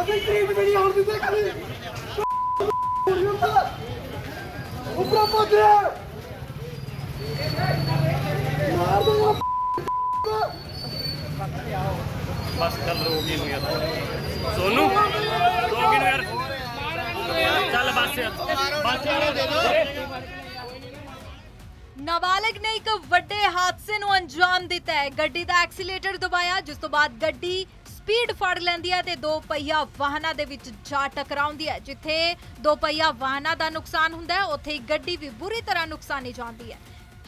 ਅਗੇ ਕਰੀਬ ਵੀ ਆਉਣ ਦਿੰਦੇ ਕਦੇ ਉੱਪਰ ਪਹੁੰਚਿਆ ਮਾਰ ਦੂੰਗਾ ਬਸ ਚੱਲ ਰੋਗੀ ਨੂੰ ਯਾਰ ਸੋਨੂ ਰੋਗੀ ਨੂੰ ਯਾਰ। ਚੱਲ ਬਸ ਬਸ। ਨਾਬਾਲਗ ਨੇ ਇੱਕ ਵੱਡੇ ਹਾਦਸੇ ਨੂੰ ਅੰਜਾਮ ਦਿੱਤਾ ਹੈ। ਗੱਡੀ ਦਾ ਐਕਸੀਲੇਟਰ ਦਬਾਇਆ, ਜਿਸ ਤੋਂ ਬਾਅਦ ਗੱਡੀ ਸਪੀਡ ਫੜ ਲੈਂਦੀ ਹੈ ਤੇ ਦੋ ਪਹੀਆ ਵਾਹਨਾਂ ਦੇ ਵਿੱਚ ਜਾ ਟਕਰਾਉਂਦੀ ਹੈ। ਜਿੱਥੇ ਦੋ ਪਹੀਆ ਵਾਹਨਾਂ ਦਾ ਨੁਕਸਾਨ ਹੁੰਦਾ ਹੈ, ਉੱਥੇ ਹੀ ਗੱਡੀ ਵੀ ਬੁਰੀ ਤਰ੍ਹਾਂ ਨੁਕਸਾਨੀ ਜਾਂਦੀ ਹੈ।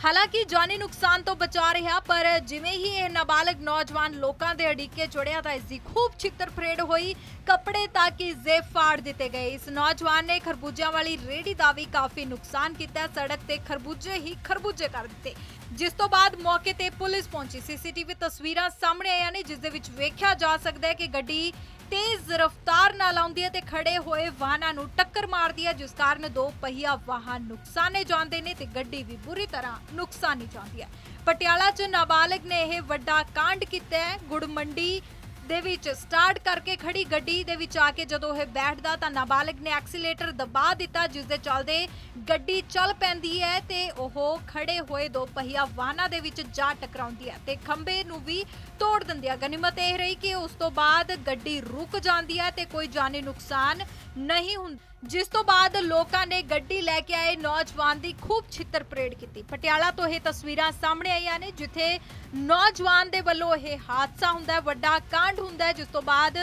ਹਾਲਾਂਕਿ ਜਾਨੀ ਨੁਕਸਾਨ ਤੋਂ ਬਚਾ ਰਿਹਾ, ਪਰ ਜਿਵੇਂ ਹੀ ਇਹ ਨਾਬਾਲਗ ਨੌਜਵਾਨ ਲੋਕਾਂ ਦੇ ਅੜਿੱਕੇ ਚੜਿਆ ਤਾਂ ਇਸ ਦੀ ਖੂਬ ਛਿੱਤਰ ਫਰੇਡ ਹੋਈ ਕੱਪੜੇ ਤੱਕ ਹੀ ਜ਼ੇਬ ਫਾੜ ਦਿੱਤੇ ਗਏ। ਇਸ ਨੌਜਵਾਨ ਨੇ ਖਰਬੂਜਿਆਂ ਵਾਲੀ ਰੇੜੀ ਦਾ ਵੀ ਕਾਫੀ ਨੁਕਸਾਨ ਕੀਤਾ। ਸੜਕ ਤੇ ਖਰਬੂਜੇ ਹੀ ਖਰਬੂਜੇ ਕਰ ਦਿੱਤੇ। ਜਿਸ ਤੋਂ ਬਾਅਦ ਮੌਕੇ ਤੇ ਪੁਲਿਸ ਪਹੁੰਚੀ। ਸੀਸੀਟੀਵੀ ਤਸਵੀਰਾਂ ਸਾਹਮਣੇ ਆਈਆਂ ਨੇ, ਜਿਸ ਦੇ ਵਿੱਚ ਵੇਖਿਆ ਜਾ ਸਕਦਾ ਹੈ ਕਿ ਗੱਡੀ ਤੇਜ਼ ਰਫ਼ਤਾਰ ਨਾਲ ਆਉਂਦੀ ਹੈ ਤੇ ਖੜੇ ਹੋਏ ਵਾਹਨਾਂ ਨੂੰ ਟੱਕਰ ਮਾਰਦੀ ਹੈ, ਜਿਸ ਕਾਰਨ ਦੋ ਪਹੀਆ ਵਾਹਨ ਨੁਕਸਾਨੇ ਜਾਂਦੇ ਨੇ ਤੇ ਗੱਡੀ ਵੀ ਬੁਰੀ ਤਰ੍ਹਾਂ ਨੁਕਸਾਨੀ ਜਾਂਦੀ ਹੈ। ਪਟਿਆਲਾ 'ਚ ਨਾਬਾਲਗ ਨੇ ਇਹ ਵੱਡਾ ਕਾਂਡ ਕੀਤਾ ਹੈ। ਗੁੜ ਮੰਡੀ ਦੇ ਵਿੱਚ ਸਟਾਰਟ ਕਰਕੇ ਖੜੀ ਗੱਡੀ ਦੇ ਵਿੱਚ ਆ ਕੇ ਜਦੋਂ ਇਹ ਬੈਠਦਾ ਤਾਂ ਨਾਬਾਲਗ ਨੇ ਐਕਸੀਲੇਟਰ ਦਬਾ ਦਿੱਤਾ, ਜਿਸ ਦੇ ਚੱਲਦੇ ਗੱਡੀ ਚੱਲ ਪੈਂਦੀ ਹੈ ਤੇ ਉਹ ਖੜੇ ਹੋਏ ਦੋ ਪਹੀਆ ਵਾਹਨਾਂ ਦੇ ਵਿੱਚ ਜਾ ਟਕਰਾਉਂਦੀ ਹੈ ਤੇ ਖੰਭੇ ਨੂੰ ਵੀ ਤੋੜ ਦਿੰਦੀ ਹੈ। ਗਨੀਮਤ ਇਹ ਰਹੀ ਕਿ ਉਸ ਤੋਂ ਬਾਅਦ ਗੱਡੀ ਰੁਕ ਜਾਂਦੀ ਹੈ ਤੇ ਕੋਈ ਜਾਨੀ ਨੁਕਸਾਨ ਨਹੀਂ ਹੁੰਦਾ ਜਿਸ ਤੋਂ ਬਾਅਦ ਲੋਕਾਂ ਨੇ ਗੱਡੀ ਲੈ ਕੇ ਆਏ ਨੌਜਵਾਨ ਦੀ ਖੂਬ ਛਿੱਤਰ ਪਰੇਡ ਕੀਤੀ। ਪਟਿਆਲਾ ਤੋਂ ਇਹ ਤਸਵੀਰਾਂ ਸਾਹਮਣੇ ਆਈਆਂ ਨੇ, ਜਿੱਥੇ ਨੌਜਵਾਨ ਦੇ ਵੱਲੋਂ ਇਹ ਹਾਦਸਾ ਹੁੰਦਾ ਹੈ, ਵੱਡਾ ਕਾਂਡ ਹੁੰਦਾ ਹੈ, ਜਿਸ ਤੋਂ ਬਾਅਦ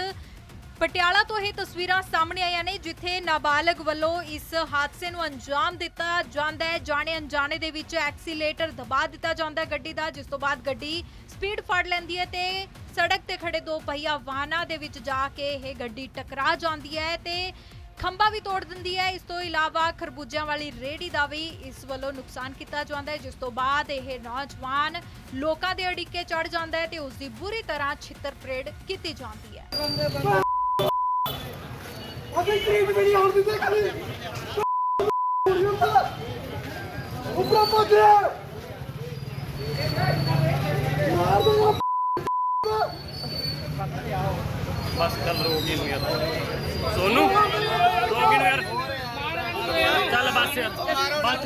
ਪਟਿਆਲਾ ਤੋਂ ਇਹ ਤਸਵੀਰਾਂ ਸਾਹਮਣੇ ਆਈਆਂ ਨੇ, ਜਿੱਥੇ ਨਾਬਾਲਗ ਵੱਲੋਂ ਇਸ ਹਾਦਸੇ ਨੂੰ ਅੰਜਾਮ ਦਿੱਤਾ ਜਾਂਦਾ ਹੈ। ਜਾਣੇ ਅਣਜਾਣੇ ਦੇ ਵਿੱਚ ਐਕਸੀਲੇਟਰ ਦਬਾ ਦਿੱਤਾ ਜਾਂਦਾ ਹੈ ਗੱਡੀ ਦਾ, ਜਿਸ ਤੋਂ ਬਾਅਦ ਗੱਡੀ ਸਪੀਡ ਫੜ ਲੈਂਦੀ ਹੈ ਤੇ ਸੜਕ ਤੇ ਖੜੇ ਦੋ ਪਹੀਆ ਵਾਹਨਾਂ ਦੇ ਵਿੱਚ ਜਾ ਕੇ ਇਹ ਗੱਡੀ ਟਕਰਾ ਜਾਂਦੀ ਹੈ ਤੇ ਖੰਭਾ ਵੀ ਤੋੜ ਦਿੰਦੀ ਹੈ। ਇਸ ਤੋਂ ਇਲਾਵਾ ਖਰਬੂਜਿਆਂ ਵਾਲੀ ਰੇੜੀ ਦਾ ਵੀ ਇਸ ਵੱਲੋਂ ਨੁਕਸਾਨ ਕੀਤਾ ਜਾਂਦਾ ਹੈ, ਜਿਸ ਤੋਂ ਬਾਅਦ ਇਹ ਨੌਜਵਾਨ ਲੋਕਾਂ ਦੇ ਅੜਿੱਕੇ ਚੜ ਜਾਂਦਾ ਹੈ ਤੇ ਉਸ ਦੀ ਬੁਰੀ ਤਰ੍ਹਾਂ ਛਿੱਤਰ ਪਰੇਡ ਕੀਤੀ ਜਾਂਦੀ ਹੈ। ਅਗੇ ਕਰੀਬ ਵੀ ਨਹੀਂ ਆਉਣ ਦਿੰਦੇ ਉੱਪਰ ਪਹੁੰਚਿਆ ਮਾਰ ਦੂੰਗਾ ਬਸ ਚੱਲ ਰੋਗੀ ਨੂੰ ਯਾਰ। ਸੋਨੂ ਰੋਗੀ ਨੂੰ ਯਾਰ। ਚੱਲ ਬਸ ਬਸ